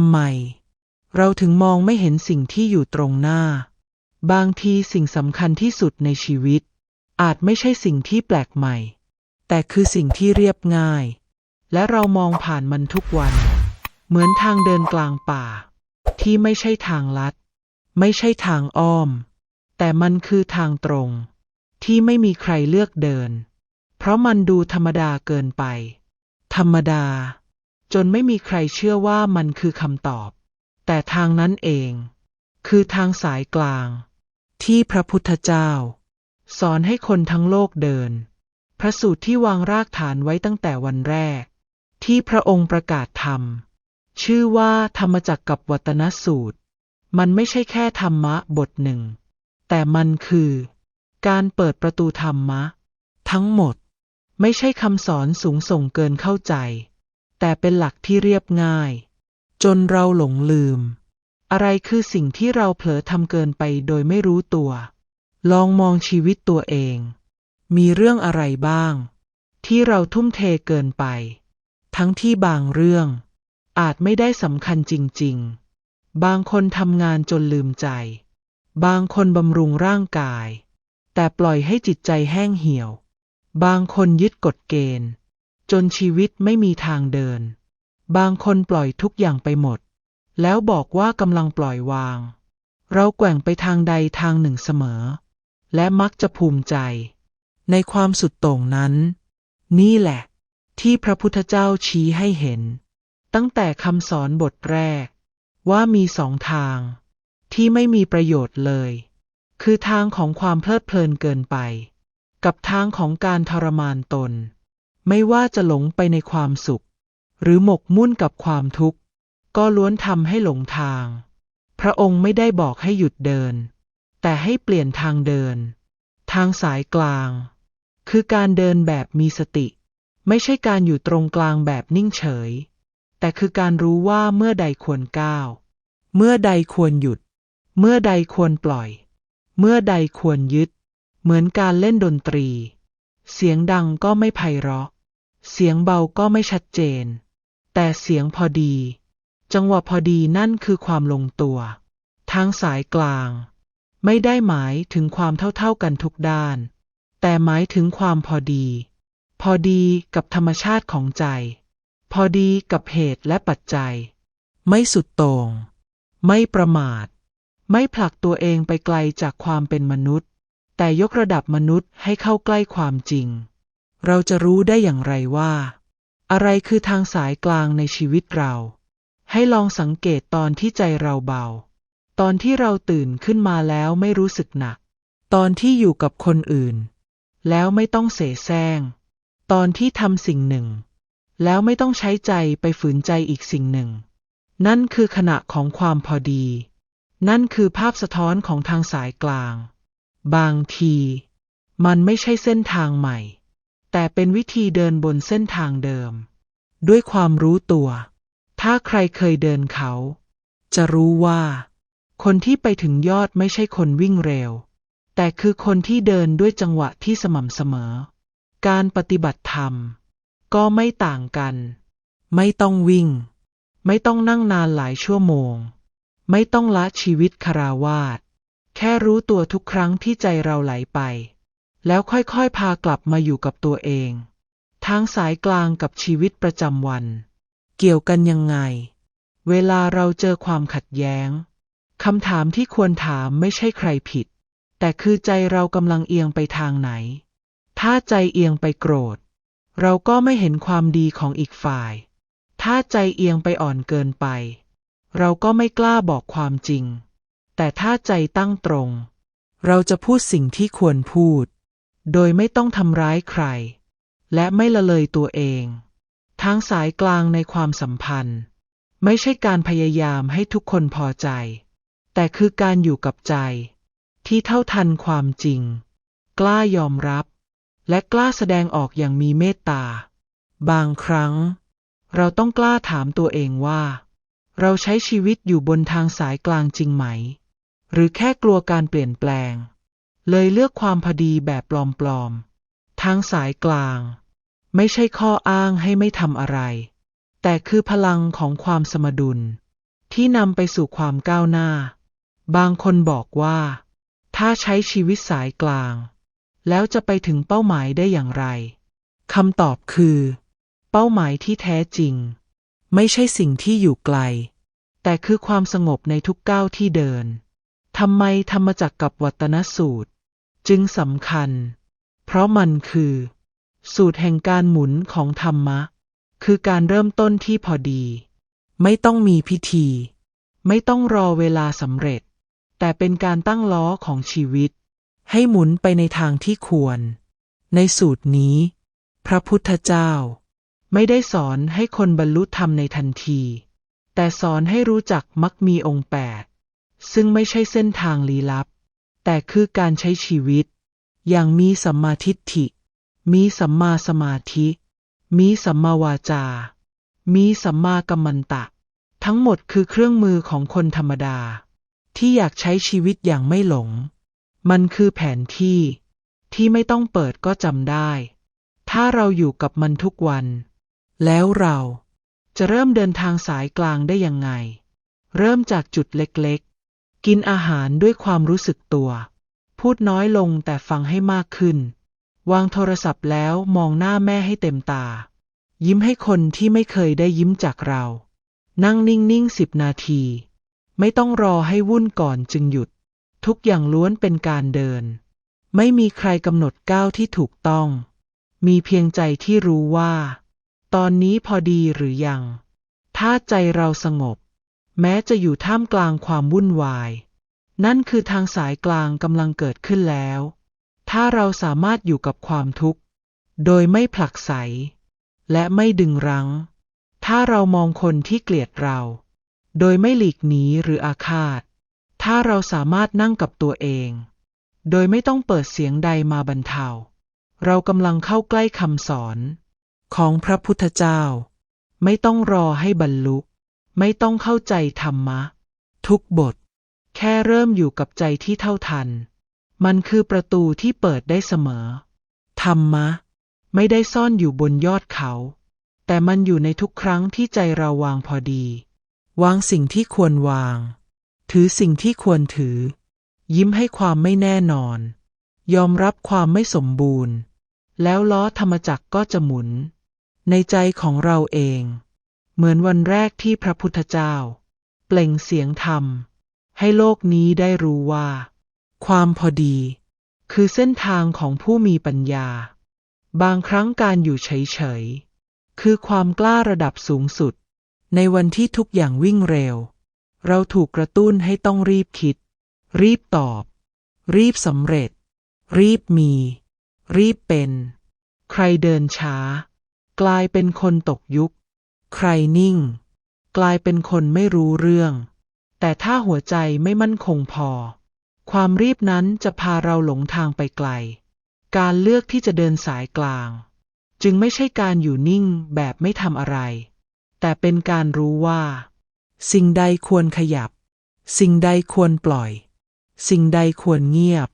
ำไม เราถึงมองไม่เห็นสิ่งที่อยู่ตรงหน้า บางทีสิ่งสำคัญที่สุดในชีวิต อาจไม่ใช่สิ่งที่แปลกใหม่ แต่คือสิ่งที่เรียบง่าย และเรามองผ่านมันทุกวัน เหมือนทางเดินกลางป่า ที่ไม่ใช่ทางลัด ไม่ใช่ทางอ้อม แต่มันคือทางตรง ที่ไม่มีใครเลือกเดิน เพราะมันดูธรรมดาเกินไป ธรรมดา จนไม่มีใครเชื่อว่ามันคือคำตอบ แต่ทางนั้นเอง คือทางสายกลาง ที่พระพุทธเจ้า สอนให้คนทั้งโลกเดิน พระสูตรที่วางรากฐานไว้ตั้งแต่วันแรก ที่พระองค์ประกาศธรรม ชื่อว่าธรรมจักรกับวัตนสูตร มันไม่ใช่แค่ธรรมะบทหนึ่ง แต่มันคือ การเปิดประตูธรรมะ ทั้งหมด ไม่ใช่คำสอนสูงส่งเกินเข้าใจ แต่เป็นหลักที่เรียบง่าย จนเราหลงลืม อะไรคือสิ่งที่เราเผลอทำเกินไปโดยไม่รู้ตัว ลองมองชีวิตตัวเอง มีเรื่องอะไรบ้าง ที่เราทุ่มเทเกินไป ทั้งที่บางเรื่อง อาจไม่ได้สำคัญจริง ๆ บางคนทำงานจนลืมใจ บางคนบำรุงร่างกาย แต่ปล่อยให้จิตใจแห้งเหี่ยว บางคนยึดกฎเกณฑ์ จนชีวิตไม่มีทางเดิน บางคนปล่อยทุกอย่างไปหมด แล้วบอกว่ากำลังปล่อยวาง เราแกว่งไปทางใดทางหนึ่งเสมอ และมักจะภูมิใจ ในความสุดโต่งนั้น นี่แหละ ที่พระพุทธเจ้าชี้ให้เห็น ตั้งแต่คำสอนบทแรก ว่ามีสองทาง ที่ไม่มีประโยชน์เลย คือทางของความเพลิดเพลินเกินไป กับทางของการทรมานตน ไม่ว่าจะหลงไปในความสุข หรือหมกมุ่นกับความทุกข์ ก็ล้วนทำให้หลงทาง พระองค์ไม่ได้บอกให้หยุดเดิน แต่ให้เปลี่ยนทางเดิน ทางสายกลาง คือการเดินแบบมีสติ ไม่ใช่การอยู่ตรงกลางแบบนิ่งเฉย แต่คือการรู้ว่าเมื่อใดควรก้าว เมื่อใดควรหยุด เมื่อใดควรปล่อย เมื่อใดควรยึด เหมือนการเล่นดนตรี เสียงดังก็ไม่ไพเราะ เสียงเบาก็ไม่ชัดเจน แต่เสียงพอดี จังหวะพอดีนั่นคือความลงตัว ทางสายกลาง ไม่ได้หมายถึงความเท่าๆกันทุกด้าน แต่หมายถึงความพอดี พอดีกับธรรมชาติของใจ พอดีกับเหตุและปัจจัย ไม่สุดโต่งไม่ประมาท ไม่ผลักตัวเองไปไกลจากความเป็นมนุษย์ แต่ยกระดับมนุษย์ให้เข้าใกล้ความจริง เราจะรู้ได้อย่างไรว่า อะไรคือทางสายกลางในชีวิตเรา ให้ลองสังเกตตอนที่ใจเราเบา ตอนที่เราตื่นขึ้นมาแล้วไม่รู้สึกหนัก ตอนที่อยู่กับคนอื่น แล้วไม่ต้องเสแสร้ง ตอนที่ทำสิ่งหนึ่ง แล้วไม่ต้องใช้ใจไปฝืนใจอีกสิ่งหนึ่ง นั่นคือขณะของความพอดี นั่นคือภาพสะท้อนของทางสายกลาง บางที มันไม่ใช่เส้นทางใหม่ แต่เป็นวิธีเดินบนเส้นทางเดิม ด้วยความรู้ตัว ถ้าใครเคยเดินเขา จะรู้ว่า คนที่ไปถึงยอดไม่ใช่คนวิ่งเร็ว แต่คือคนที่เดินด้วยจังหวะที่สม่ำเสมอ การปฏิบัติธรรม ก็ไม่ต่างกัน ไม่ต้องวิ่ง ไม่ต้องนั่งนานหลายชั่วโมง ไม่ต้องละชีวิตคาราวาสแค่รู้ตัวทุกครั้งที่ใจเราไหลไป แล้วค่อยๆ พากลับมาอยู่กับตัวเองทางสายกลางกับชีวิตประจำวัน เกี่ยวกันยังไง เวลาเราเจอความขัดแย้งคำถามที่ควรถามไม่ใช่ใครผิด แต่คือใจเรากำลังเอียงไปทางไหน ถ้าใจเอียงไปโกรธ เราก็ไม่เห็นความดีของอีกฝ่าย ถ้าใจเอียงไปอ่อนเกินไป เราก็ไม่กล้าบอกความจริง แต่ถ้าใจตั้งตรง เราจะพูดสิ่งที่ควรพูด โดยไม่ต้องทำร้ายใคร และไม่ละเลยตัวเอง ทางสายกลางในความสัมพันธ์ ไม่ใช่การพยายามให้ทุกคนพอใจ แต่คือการอยู่กับใจ ที่เท่าทันความจริง กล้ายอมรับ และกล้าแสดงออกอย่างมีเมตตา บางครั้ง เราต้องกล้าถามตัวเองว่า เราใช้ชีวิตอยู่บนทางสายกลางจริงไหม หรือแค่กลัวการเปลี่ยนแปลง เลยเลือกความพอดีแบบปลอมๆ ทางสายกลาง ไม่ใช่ข้ออ้างให้ไม่ทำอะไร แต่คือพลังของความสมดุล ที่นำไปสู่ความก้าวหน้า บางคนบอกว่า ถ้าใช้ชีวิตสายกลาง แล้วจะไปถึงเป้าหมายได้อย่างไรคำตอบคือ เป้าหมายที่แท้จริง ไม่ใช่สิ่งที่อยู่ไกล แต่คือความสงบในทุกก้าวที่เดินทำไมธรรมจักรกับวัตนสูตร จึงสำคัญ เพราะมันคือ สูตรแห่งการหมุนของธรรมะ คือการเริ่มต้นที่พอดี ไม่ต้องมีพิธี ไม่ต้องรอเวลาสำเร็จ แต่เป็นการตั้งล้อของชีวิต ให้หมุนไปในทางที่ควร ในสูตรนี้ พระพุทธเจ้า ไม่ได้สอนให้คนบรรลุธรรมในทันที แต่สอนให้รู้จักมักมีองค์แปดซึ่งไม่ใช่เส้นทางลี้ลับ แต่คือการใช้ชีวิต อย่างมีสัมมาทิฏฐิ มีสัมมาสมาธิ มีสัมมาวาจา มีสัมมากัมมันตะ ทั้งหมดคือเครื่องมือของคนธรรมดา ที่อยากใช้ชีวิตอย่างไม่หลง มันคือแผนที่ ที่ไม่ต้องเปิดก็จำได้ ถ้าเราอยู่กับมันทุกวัน แล้วเราจะเริ่มเดินทางสายกลางได้ยังไง เริ่มจากจุดเล็ก กินอาหารด้วยความรู้สึกตัว พูดน้อยลงแต่ฟังให้มากขึ้น วางโทรศัพท์แล้วมองหน้าแม่ให้เต็มตา ยิ้มให้คนที่ไม่เคยได้ยิ้มจากเรา นั่งนิ่งๆสิบนาที ไม่ต้องรอให้วุ่นก่อนจึงหยุด ทุกอย่างล้วนเป็นการเดิน ไม่มีใครกำหนดก้าวที่ถูกต้อง มีเพียงใจที่รู้ว่า ตอนนี้พอดีหรือยัง ถ้าใจเราสงบ แม้จะอยู่ท่ามกลางความวุ่นวาย นั่นคือทางสายกลางกำลังเกิดขึ้นแล้ว ถ้าเราสามารถอยู่กับความทุกข์ โดยไม่ผลักไส และไม่ดึงรั้ง ถ้าเรามองคนที่เกลียดเรา โดยไม่หลีกหนีหรืออาฆาต ถ้าเราสามารถนั่งกับตัวเอง โดยไม่ต้องเปิดเสียงใดมาบรรเทา เรากำลังเข้าใกล้คำสอน ของพระพุทธเจ้า ไม่ต้องรอให้บรรลุ ไม่ต้องเข้าใจธรรมะ ทุกบท แค่เริ่มอยู่กับใจที่เท่าทัน มันคือประตูที่เปิดได้เสมอ ธรรมะ ไม่ได้ซ่อนอยู่บนยอดเขา แต่มันอยู่ในทุกครั้งที่ใจเราวางพอดี วางสิ่งที่ควรวาง ถือสิ่งที่ควรถือ ยิ้มให้ความไม่แน่นอน ยอมรับความไม่สมบูรณ์ แล้วล้อธรรมจักรก็จะหมุน ในใจของเราเอง เหมือนวันแรกที่พระพุทธเจ้า เปล่งเสียงธรรม ให้โลกนี้ได้รู้ว่า ความพอดี คือเส้นทางของผู้มีปัญญา บางครั้งการอยู่เฉยๆ คือความกล้าระดับสูงสุด ในวันที่ทุกอย่างวิ่งเร็ว เราถูกกระตุ้นให้ต้องรีบคิด รีบตอบ รีบสำเร็จ รีบมี รีบเป็น ใครเดินช้า กลายเป็นคนตกยุค ใครนิ่ง กลายเป็นคนไม่รู้เรื่อง แต่ถ้าหัวใจไม่มั่นคงพอ ความรีบนั้นจะพาเราหลงทางไปไกล การเลือกที่จะเดินสายกลาง จึงไม่ใช่การอยู่นิ่งแบบไม่ทำอะไร แต่เป็นการรู้ว่า สิ่งใดควรขยับ สิ่งใดควรปล่อย สิ่งใดควรเงียบ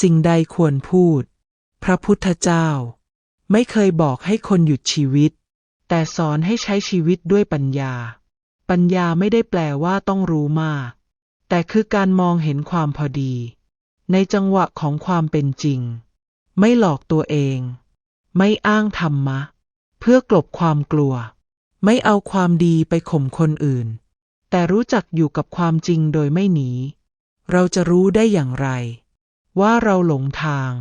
สิ่งใดควรพูด พระพุทธเจ้า ไม่เคยบอกให้คนหยุดชีวิต แต่สอนให้ใช้ชีวิตด้วยปัญญา ปัญญาไม่ได้แปลว่าต้องรู้มาก แต่คือการมองเห็นความพอดี ในจังหวะของความเป็นจริง ไม่หลอกตัวเอง ไม่อ้างธรรมะ เพื่อกลบความกลัว ไม่เอาความดีไปข่มคนอื่น แต่รู้จักอยู่กับความจริงโดยไม่หนี เราจะรู้ได้อย่างไร ว่าเราหลงทาง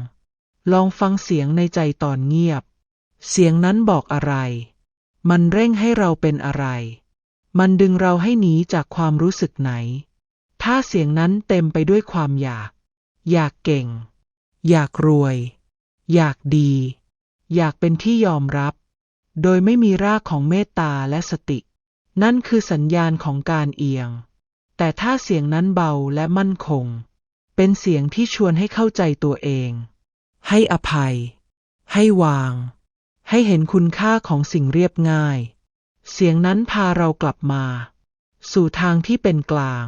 ลองฟังเสียงในใจตอนเงียบ เสียงนั้นบอกอะไร มันเร่งให้เราเป็นอะไร มันดึงเราให้หนีจากความรู้สึกไหน ถ้าเสียงนั้นเต็มไปด้วยความอยาก อยากเก่ง อยากรวย อยากดี อยากเป็นที่ยอมรับ โดยไม่มีรากของเมตตาและสติ นั่นคือสัญญาณของการเอียง แต่ถ้าเสียงนั้นเบาและมั่นคง เป็นเสียงที่ชวนให้เข้าใจตัวเอง ให้อภัย ให้วาง ให้เห็นคุณค่าของสิ่งเรียบง่าย เสียงนั้นพาเรากลับมา สู่ทางที่เป็นกลาง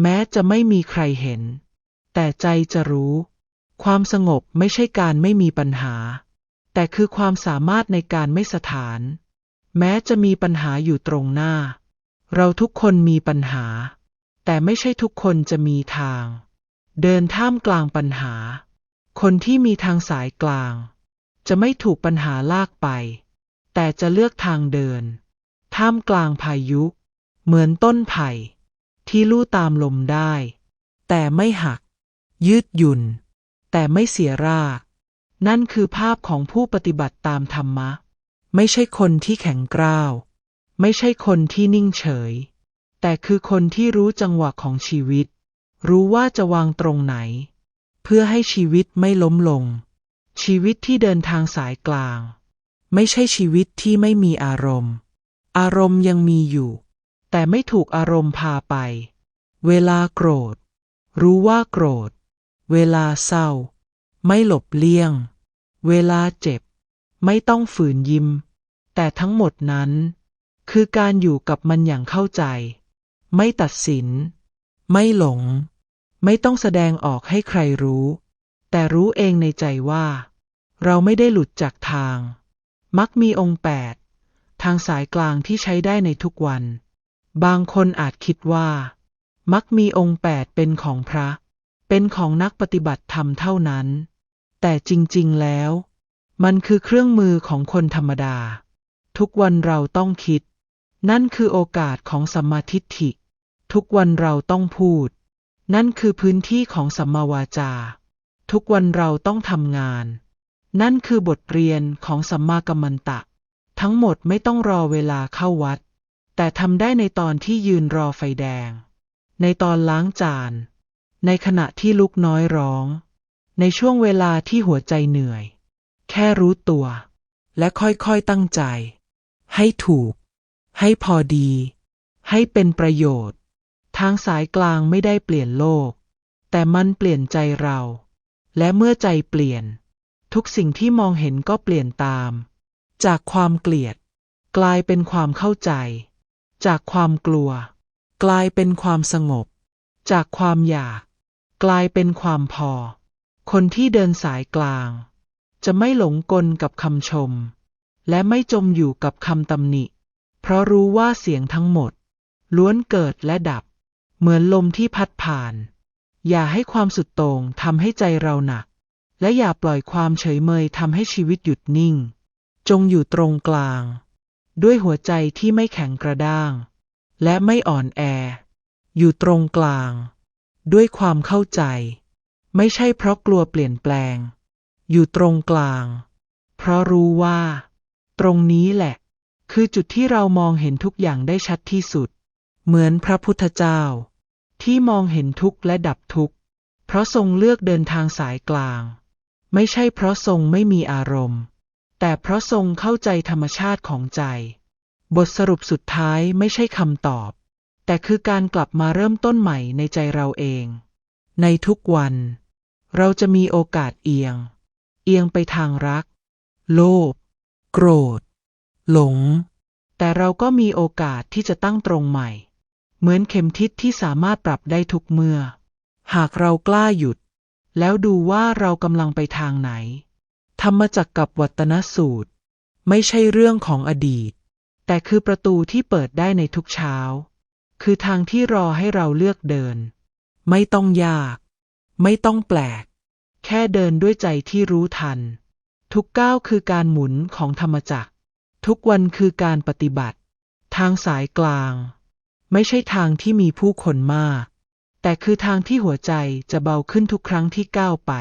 แม้จะไม่มีใครเห็น แต่ใจจะรู้ ความสงบไม่ใช่การไม่มีปัญหา แต่คือความสามารถในการไม่สถาน แม้จะมีปัญหาอยู่ตรงหน้า เราทุกคนมีปัญหา แต่ไม่ใช่ทุกคนจะมีทาง เดินท่ามกลางปัญหา คนที่มีทางสายกลาง จะไม่ถูกปัญหาลากไป แต่จะเลือกทางเดิน ท่ามกลางพายุ เหมือนต้นไผ่ ที่ลู่ตามลมได้ แต่ไม่หัก ยืดหยุ่น แต่ไม่เสียราก นั่นคือภาพของผู้ปฏิบัติตามธรรมะ ไม่ใช่คนที่แข็งกร้าว ไม่ใช่คนที่นิ่งเฉย แต่คือคนที่รู้จังหวะของชีวิต รู้ว่าจะวางตรงไหน เพื่อให้ชีวิตไม่ล้มลง ชีวิตที่เดินทางสายกลาง ไม่ใช่ชีวิตที่ไม่มีอารมณ์ อารมณ์ยังมีอยู่ แต่ไม่ถูกอารมณ์พาไป เวลาโกรธ รู้ว่าโกรธ เวลาเศร้า ไม่หลบเลี่ยง เวลาเจ็บ ไม่ต้องฝืนยิ้ม แต่ทั้งหมดนั้น คือการอยู่กับมันอย่างเข้าใจ ไม่ตัดสิน ไม่หลง ไม่ต้องแสดงออกให้ใครรู้ แต่รู้เองในใจว่า เราไม่ได้หลุดจากทาง มักมีองค์แปดทางสายกลางที่ใช้ได้ในทุกวัน บางคนอาจคิดว่า มักมีองค์แปดเป็นของพระ เป็นของนักปฏิบัติธรรมเท่านั้น แต่จริงๆแล้ว มันคือเครื่องมือของคนธรรมดา ทุกวันเราต้องคิด นั่นคือโอกาสของสัมมาทิฏฐิ ทุกวันเราต้องพูด นั่นคือพื้นที่ของสัมมาวาจา ทุกวันเราต้องทำงาน นั่นคือบทเรียนของสัมมากัมมันตะ ทั้งหมดไม่ต้องรอเวลาเข้าวัด แต่ทำได้ในตอนที่ยืนรอไฟแดง ในตอนล้างจาน ในขณะที่ลุกน้อยร้อง ในช่วงเวลาที่หัวใจเหนื่อย แค่รู้ตัว และค่อยๆตั้งใจ ให้ถูก ให้พอดี ให้เป็นประโยชน์ ทางสายกลางไม่ได้เปลี่ยนโลก แต่มันเปลี่ยนใจเรา และเมื่อใจเปลี่ยน ทุกสิ่งที่มองเห็นก็เปลี่ยนตาม จากความเกลียด กลายเป็นความเข้าใจ จากความกลัว กลายเป็นความสงบ จากความอยาก กลายเป็นความพอ คนที่เดินสายกลาง จะไม่หลงกลกับคำชม และไม่จมอยู่กับคำตำหนิ เพราะรู้ว่าเสียงทั้งหมด ล้วนเกิดและดับ เหมือนลมที่พัดผ่าน อย่าให้ความสุดโต่งทำให้ใจเราหนัก และอย่าปล่อยความเฉยเมยทำให้ชีวิตหยุดนิ่ง จงอยู่ตรงกลาง ด้วยหัวใจที่ไม่แข็งกระด้าง และไม่อ่อนแอ อยู่ตรงกลาง ด้วยความเข้าใจ ไม่ใช่เพราะกลัวเปลี่ยนแปลง อยู่ตรงกลาง เพราะรู้ว่า ตรงนี้แหละ คือจุดที่เรามองเห็นทุกอย่างได้ชัดที่สุด เหมือนพระพุทธเจ้า ที่มองเห็นทุกข์และดับทุกข์ เพราะทรงเลือกเดินทางสายกลาง ไม่ใช่เพราะทรงไม่มีอารมณ์ แต่เพราะทรงเข้าใจธรรมชาติของใจ บทสรุปสุดท้ายไม่ใช่คำตอบ แต่คือการกลับมาเริ่มต้นใหม่ในใจเราเอง ในทุกวัน เราจะมีโอกาสเอียง เอียงไปทางรัก โลภโกรธ หลง แต่เราก็มีโอกาสที่จะตั้งตรงใหม่ เหมือนเข็มทิศที่สามารถปรับได้ทุกเมื่อ หากเรากล้าหยุด แล้วดูว่าเรากำลังไปทางไหน ธรรมจักรกับวัตนสูตร ไม่ใช่เรื่องของอดีต แต่คือประตูที่เปิดได้ในทุกเช้า คือทางที่รอให้เราเลือกเดิน ไม่ต้องยาก ไม่ต้องแปลก แค่เดินด้วยใจที่รู้ทัน ทุกก้าวคือการหมุนของธรรมจักร ทุกวันคือการปฏิบัติ ทางสายกลาง ไม่ใช่ทางที่มีผู้คนมาก แต่คือทางที่หัวใจจะเบาขึ้นทุกครั้งที่ก้าวไป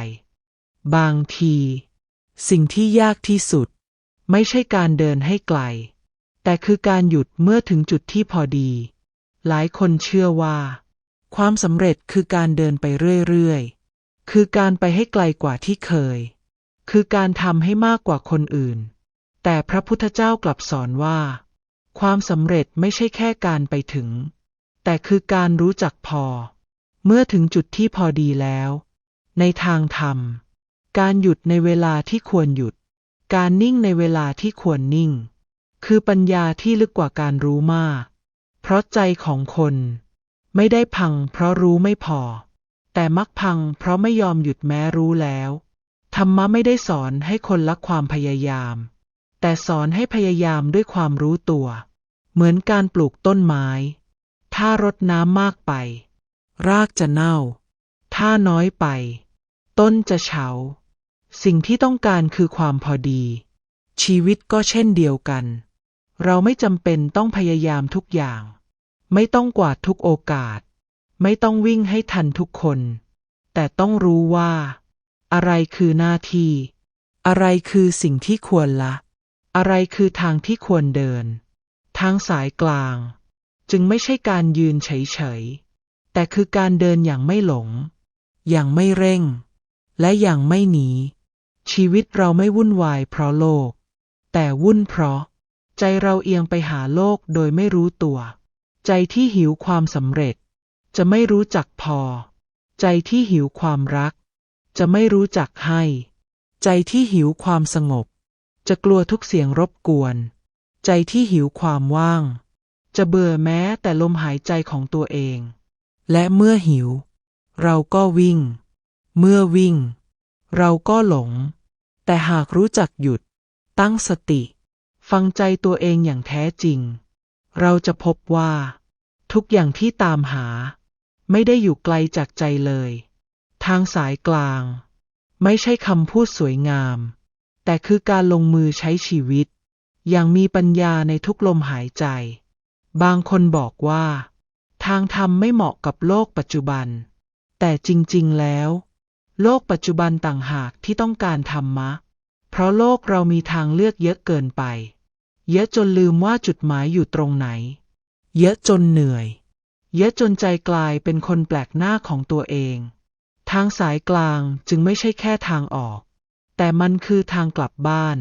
บางที สิ่งที่ยากที่สุด ไม่ใช่การเดินให้ไกล แต่คือการหยุดเมื่อถึงจุดที่พอดี หลายคนเชื่อว่า ความสำเร็จคือการเดินไปเรื่อยๆ คือการไปให้ไกลกว่าที่เคย คือการทำให้มากกว่าคนอื่น แต่พระพุทธเจ้ากลับสอนว่า ความสำเร็จไม่ใช่แค่การไปถึง แต่คือการรู้จักพอ เมื่อถึงจุดที่พอดีแล้ว ในทางธรรม การหยุดในเวลาที่ควรหยุด การนิ่งในเวลาที่ควรนิ่ง คือปัญญาที่ลึกกว่าการรู้มาก เพราะใจของคน ไม่ได้พังเพราะรู้ไม่พอ แต่มักพังเพราะไม่ยอมหยุดแม้รู้แล้วธรรมะไม่ได้สอนให้คนละความพยายาม แต่สอนให้พยายามด้วยความรู้ตัว เหมือนการปลูกต้นไม้ ถ้ารดน้ำมากไป รากจะเน่า ถ้าน้อยไป ต้นจะเฉา สิ่งที่ต้องการคือความพอดี ชีวิตก็เช่นเดียวกัน เราไม่จำเป็นต้องพยายามทุกอย่าง ไม่ต้องกวาดทุกโอกาส ไม่ต้องวิ่งให้ทันทุกคน แต่ต้องรู้ว่า อะไรคือหน้าที่ อะไรคือสิ่งที่ควรละ อะไรคือทางที่ควรเดิน ทางสายกลาง จึงไม่ใช่การยืนเฉยๆ แต่คือการเดินอย่างไม่หลง อย่างไม่เร่ง และอย่างไม่หนี ชีวิตเราไม่วุ่นวายเพราะโลก แต่วุ่นเพราะ ใจเราเอียงไปหาโลกโดยไม่รู้ตัว ใจที่หิวความสำเร็จ จะไม่รู้จักพอ ใจที่หิวความรัก จะไม่รู้จักให้ ใจที่หิวความสงบ จะกลัวทุกเสียงรบกวน ใจที่หิวความว่าง จะเบื่อแม้แต่ลมหายใจของตัวเอง และเมื่อหิว เราก็วิ่ง เมื่อวิ่ง เราก็หลง แต่หากรู้จักหยุด ตั้งสติ ฟังใจตัวเองอย่างแท้จริง เราจะพบว่า ทุกอย่างที่ตามหา ไม่ได้อยู่ไกลจากใจเลย ทางสายกลาง ไม่ใช่คำพูดสวยงาม แต่คือการลงมือใช้ชีวิต อย่างมีปัญญาในทุกลมหายใจ บางคนบอกว่า ทางธรรมไม่เหมาะกับโลกปัจจุบัน แต่จริงๆแล้ว โลกปัจจุบันต่างหากที่ต้องการธรรมะ เพราะโลกเรามีทางเลือกเยอะเกินไป เยอะจนลืมว่าจุดหมายอยู่ตรงไหน เยอะจนเหนื่อย เยอะจนใจกลายเป็นคนแปลกหน้าของตัวเอง ทางสายกลางจึงไม่ใช่แค่ทางออก แต่มันคือทางกลับบ้าน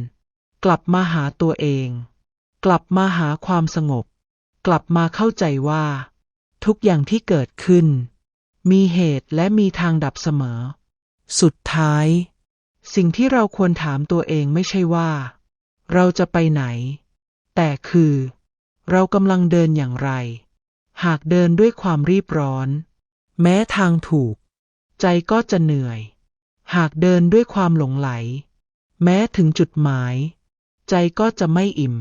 กลับมาหาตัวเอง กลับมาหาความสงบ กลับมาเข้าใจว่า ทุกอย่างที่เกิดขึ้น มีเหตุและมีทางดับเสมอ สุดท้าย สิ่งที่เราควรถามตัวเองไม่ใช่ว่า เราจะไปไหน แต่คือ เรากำลังเดินอย่างไร หากเดินด้วยความรีบร้อน แม้ทางถูก ใจก็จะเหนื่อย หากเดินด้วยความหลงไหล แม้ถึงจุดหมาย ใจก็จะไม่อิ่ม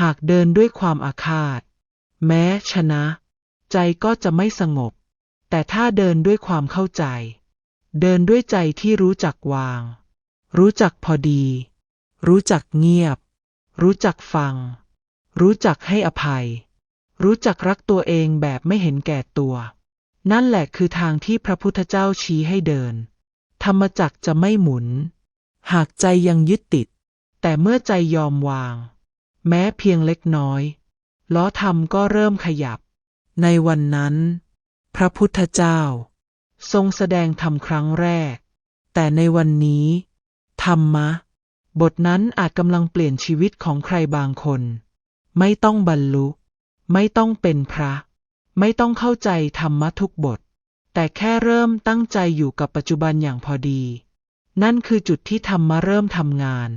หากเดินด้วยความอาฆาต แม้ชนะ ใจก็จะไม่สงบ แต่ถ้าเดินด้วยความเข้าใจ เดินด้วยใจที่รู้จักวาง รู้จักพอดี รู้จักเงียบ รู้จักฟัง รู้จักให้อภัย รู้จักรักตัวเองแบบไม่เห็นแก่ตัว นั่นแหละคือทางที่พระพุทธเจ้าชี้ให้เดิน ธรรมจักจะไม่หมุน หากใจยังยึดติด แต่เมื่อใจยอมวาง แม้เพียงเล็กน้อย ล้อธรรมก็เริ่มขยับ ในวันนั้น พระพุทธเจ้า ทรงแสดงธรรมครั้งแรก แต่ในวันนี้ ธรรมะ บทนั้นอาจกำลังเปลี่ยนชีวิตของใครบางคน ไม่ต้องบรรลุ ไม่ต้องเป็นพระ ไม่ต้องเข้าใจธรรมะทุกบท แต่แค่เริ่มตั้งใจอยู่กับปัจจุบันอย่างพอดี นั่นคือจุดที่ธรรมะเริ่มทำงาน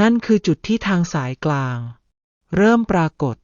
นั่นคือจุดที่ทางสายกลาง เริ่มปรากฏ